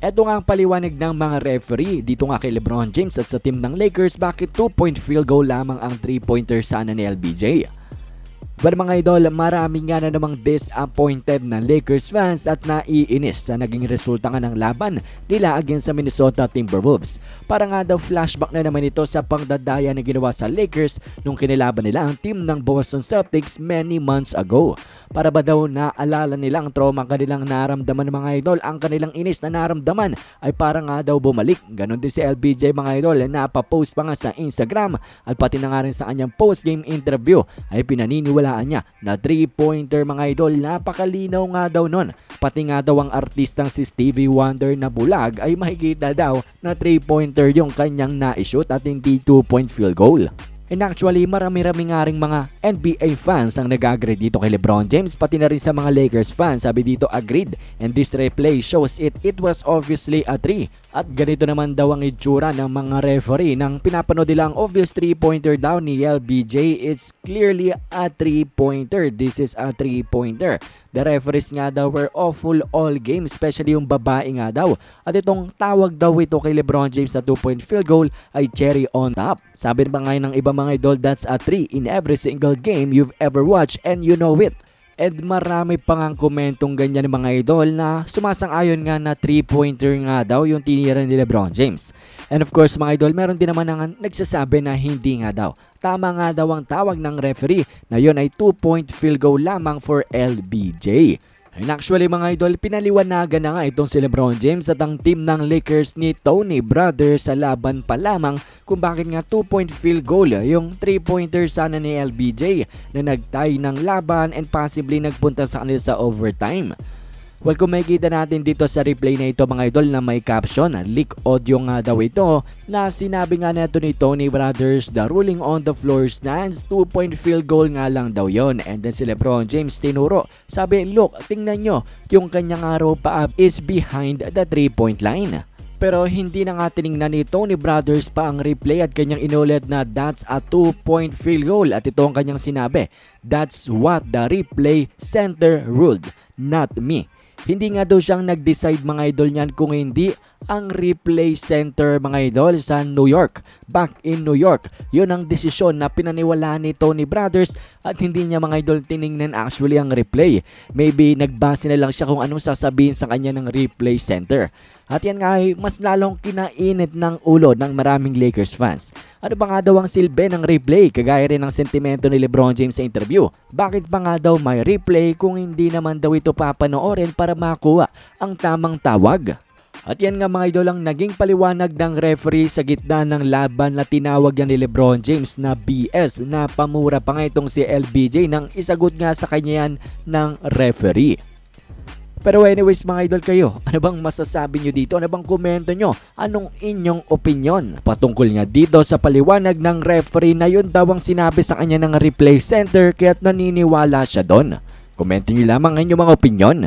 Ito nga ang paliwanag ng mga referee dito nga kay Lebron James at sa team ng Lakers bakit 2-point field goal lamang ang 3-pointer sana ni LBJ. But mga idol, marami nga na namang disappointed na Lakers fans at naiinis sa naging resulta nga ng laban nila against sa Minnesota Timberwolves. Para nga daw flashback na naman ito sa pangdadaya na ginawa sa Lakers nung kinilaban nila ang team ng Boston Celtics many months ago. Para ba daw naalala nila ang trauma kanilang naramdaman ng mga idol, ang kanilang inis na naramdaman ay para nga daw bumalik. Ganon din si LBJ mga idol, napapost pa nga sa Instagram at pati na nga rin sa kanyang post-game interview ay pinaniniwalaan niya na 3-pointer mga idol, napakalinaw nga daw nun. Pati nga daw ang artistang si Stevie Wonder na bulag ay makikita daw na 3-pointer yung kanyang na-shoot at hindi 2-point field goal. And actually, marami-rami nga rin mga NBA fans ang nag-agree dito kay LeBron James, pati na rin sa mga Lakers fans. Sabi dito, agreed. And this replay shows it, it was obviously a 3. At ganito naman daw ang itsura ng mga referee nang pinapanood nila ang obvious 3-pointer daw ni LBJ. It's clearly a 3-pointer. This is a 3-pointer. The referees nga daw were awful all game, especially yung babae nga daw. At itong tawag daw ito kay LeBron James sa 2-point field goal ay cherry on top. Sabi pa ngayon ng iba mga idol, that's a 3 in every single game you've ever watched and you know it. And marami pa nga komentong ganyan ng mga idol na sumasang-ayon nga na 3-pointer nga daw yung tinira ni Lebron James. And of course mga idol, meron din naman nga nagsasabi na hindi nga daw. Tama nga daw ang tawag ng referee na yon ay 2-point field goal lamang for LBJ. And actually mga idol, pinaliwanagan na nga itong si Lebron James at ang team ng Lakers ni Tony Brothers sa laban pa lamang kung bakit nga 2-point field goal yung 3-pointer sana ni LBJ na nagtay ng laban and possibly nagpunta sa kanila sa overtime. Well, kung makikita natin dito sa replay na ito mga idol na may caption, leak audio nga daw ito, na sinabi nga neto ni Tony Brothers, the ruling on the floor stands, 2-point field goal nga lang daw yon And then si Lebron James tinuro, sabi, look, tingnan nyo, yung kanyang araw pa up is behind the 3-point line. Pero hindi na nga tiningnan ni Tony Brothers pa ang replay at kanyang inulit na that's a 2-point field goal at ito ang kanyang sinabi. That's what the replay center ruled, not me. Hindi nga daw siyang nag-decide mga idol niyan kung hindi ang replay center mga idol sa New York. Back in New York, yun ang desisyon na pinaniwalaan ni Tony Brothers at hindi niya mga idol tiningnan actually ang replay. Maybe nagbase na lang siya kung anong sasabihin sa kanya ng replay center. At yan nga ay mas lalong kinainit ng ulo ng maraming Lakers fans. Ano ba nga daw ang silbi ng replay kagaya rin ng sentimento ni Lebron James sa interview? Bakit pa nga daw may replay kung hindi naman daw ito papanoorin para makuha ang tamang tawag? At yan nga mga idol ang naging paliwanag ng referee sa gitna ng laban na tinawag yan ni Lebron James na BS na pamura pa nga itong si LBJ nang isagot nga sa kanya yan ng referee. Pero anyways mga idol kayo, ano bang masasabi nyo dito? Ano bang komento nyo? Anong inyong opinion? Patungkol nga dito sa paliwanag ng referee na yun daw ang sinabi sa kanya ng replay center kaya't naniniwala siya doon. Komento nyo lamang ang inyong mga opinion.